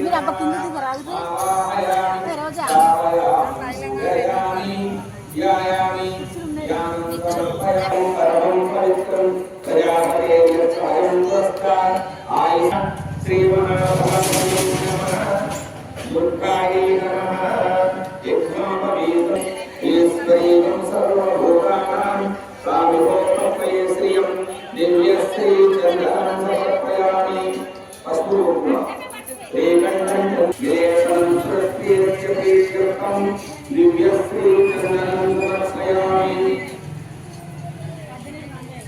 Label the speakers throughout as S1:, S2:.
S1: మీరు అబ్బా కింద దిగరాదు ఏ, రోజా
S2: దివ్యశ్రీ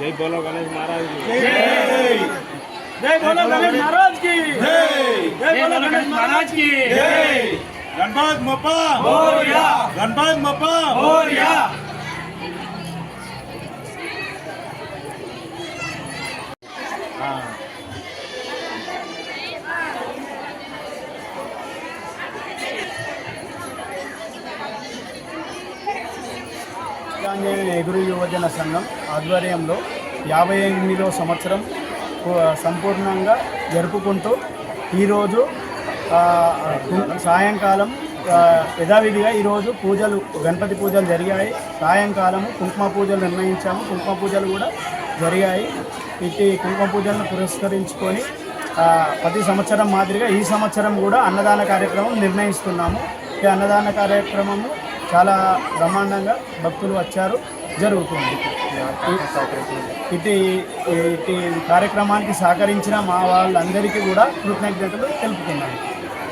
S3: जय बोलो गणेश महाराज की।
S4: जय बोलो गणेश महाराज की। जय। बोलो गणेश महाराज की।
S3: गणपत मप्पा
S4: मोरया।
S3: गणपत मप्पा
S4: मोरया।
S5: ఆంజనేయ ఎగురు యువజన సంఘం ఆధ్వర్యంలో యాభై ఎనిమిదో సంవత్సరం సంపూర్ణంగా జరుపుకుంటూ ఈరోజు సాయంకాలం యథావిధిగా ఈరోజు పూజలు గణపతి పూజలు జరిగాయి. సాయంకాలము కుంకుమ పూజలు నిర్ణయించాము. కుంకుమ పూజలు కూడా జరిగాయి. ఇట్టి కుంకుమ పూజలను పురస్కరించుకొని ప్రతి సంవత్సరం మాదిరిగా ఈ సంవత్సరం కూడా అన్నదాన కార్యక్రమం నిర్ణయిస్తున్నాము. ఈ అన్నదాన కార్యక్రమము చాలా బ్రహ్మాండంగా భక్తులు వచ్చారు. జరుగుతుంది. ఇటు ఇటు కార్యక్రమానికి సహకరించిన మా వాళ్ళందరికీ కూడా కృతజ్ఞతలు తెలుపుతున్నాను.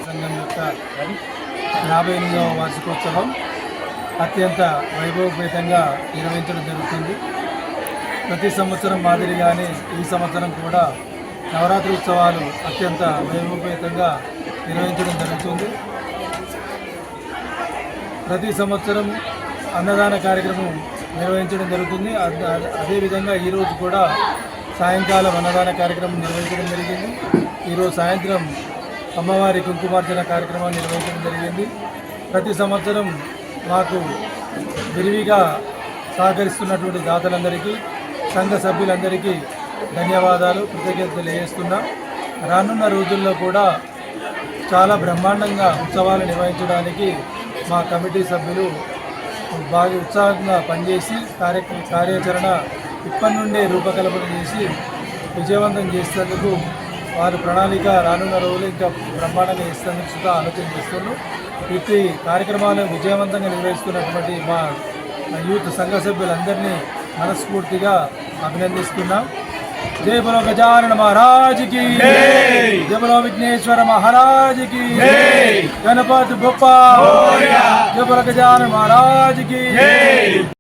S4: సంఘం యొక్క యాభై ఎనిమిదవ వార్షికోత్సవం అత్యంత వైభవపేతంగా నిర్వహించడం జరుగుతుంది. ప్రతి సంవత్సరం మాదిరిగానే ఈ సంవత్సరం కూడా నవరాత్రి ఉత్సవాలు అత్యంత వైభవపేతంగా నిర్వహించడం జరుగుతుంది. ప్రతి సంవత్సరం అన్నదాన కార్యక్రమం నిర్వహించడం జరుగుతుంది. అదేవిధంగా ఈరోజు కూడా సాయంకాలం అన్నదాన కార్యక్రమం నిర్వహించడం జరిగింది. ఈరోజు సాయంత్రం అమ్మవారి కుంకుమార్జన కార్యక్రమాన్ని నిర్వహించడం జరిగింది. ప్రతి సంవత్సరం మాకు విరివిగా సహకరిస్తున్నటువంటి దాతలందరికీ సంఘ సభ్యులందరికీ ధన్యవాదాలు కృతజ్ఞతలు తెలియజేస్తున్నా. రానున్న రోజుల్లో కూడా చాలా బ్రహ్మాండంగా ఉత్సవాలు నిర్వహించడానికి మా కమిటీ సభ్యులు బాగా ఉత్సాహంగా పనిచేసి కార్య కార్యాచరణ ఇప్పటి నుండే రూపకల్పన చేసి విజయవంతం చేసేందుకు వారు ప్రణాళిక రానున్న రోజులు ఇంకా బ్రహ్మాండంగా చేసేందుకు సుతా ఆలోచన చేస్తున్నారు. ప్రతి కార్యక్రమాలను విజయవంతంగా నిర్వహిస్తున్నటువంటి మా యూత్ సంఘ సభ్యులందరినీ మనస్ఫూర్తిగా అభినందిస్తున్నాం. जय बोलो गजानन महाराज की। जय। बोलो विघ्नेश्वर महाराज की। गणपत गोपाल जय बोलो गजानन महाराज की।